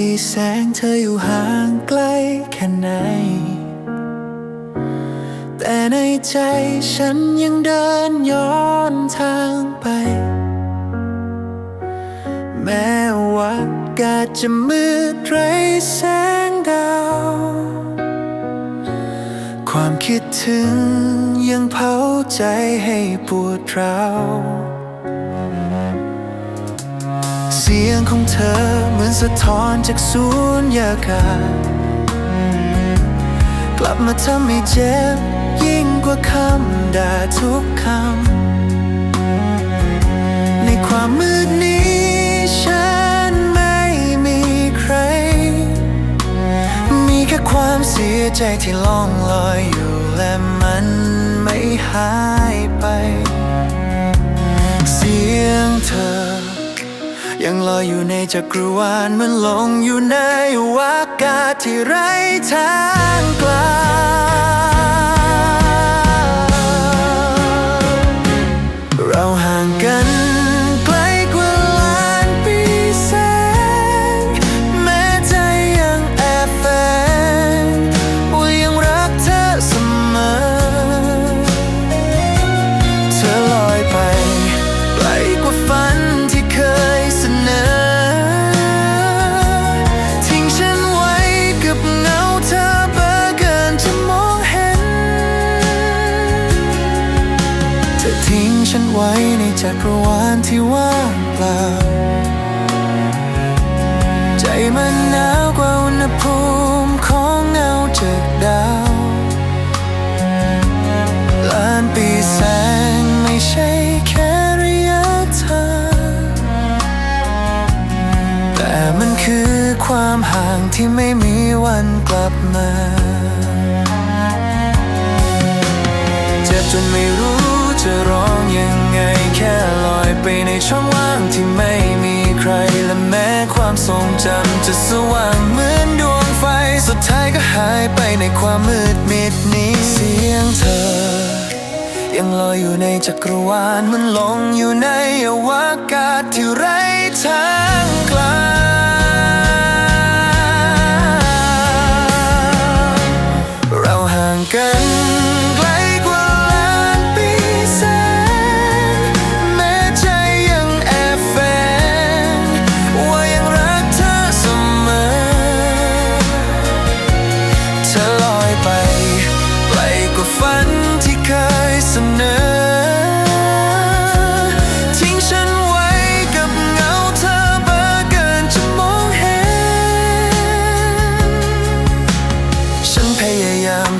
ปีแสงเธออยู่ห่างไกลแค่ไหน แต่ในใจฉันยังเดินย้อนทางไป แม้ว่ากาจะมืดไรแสงดาว ความคิดถึงยังเผาใจให้ปวดร้าว สียงของเธอเหมือนสะท้อนจากสูญยากาศกลับมาทำให้เจ็บยิ่งกว่าคำด่าทุกคำ ในความมืดนี้ฉันไม่มีใคร มีแค่ความเสียใจที่ล่องลอยอยู่และมันไม่หายไป เสียงเธอ ยังลอยอยู่ในจักรวาลมันลงอยู่ในวากาศที่ไร้ทางกลาง ฉันไว้ในจักรวาลที่ว่างเปล่า ใจมันหนาวกว่าอุณหภูมิของเงาจากดาวล้านปีแสงไม่ใช่แค่ระยะทางแต่มันคือความห่างที่ไม่มีวันกลับมา เจ็บจนไม่รู้ ไปในความมืดมิดนี้ เสียงเธอ ยังลอยอยู่ในจักรวาลมันหลงอยู่ในอวกาศที่ไร้ทางกลาง เราห่างกันไกล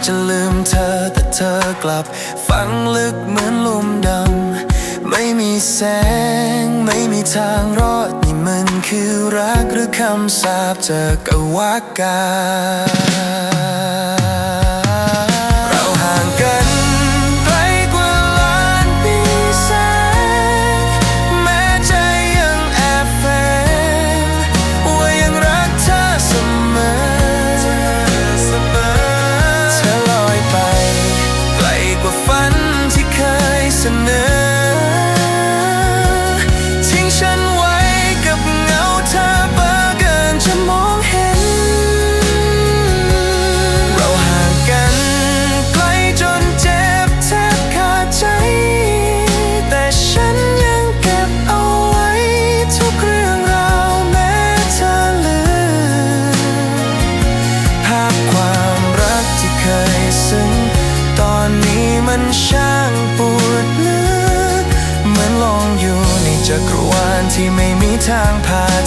จะลืมเธอแต่เธอกลับ ฝังลึกเหมือนลุมดำ ไม่มีแสง ไม่มีทางรอดนี่มันคือรักหรือคำสาปจากอวกาศ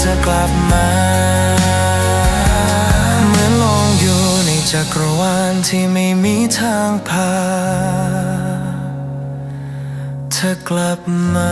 เธอกลับมา เหมือนลงอยู่ในจักรวาลที่ไม่มีทางพาเธอกลับมา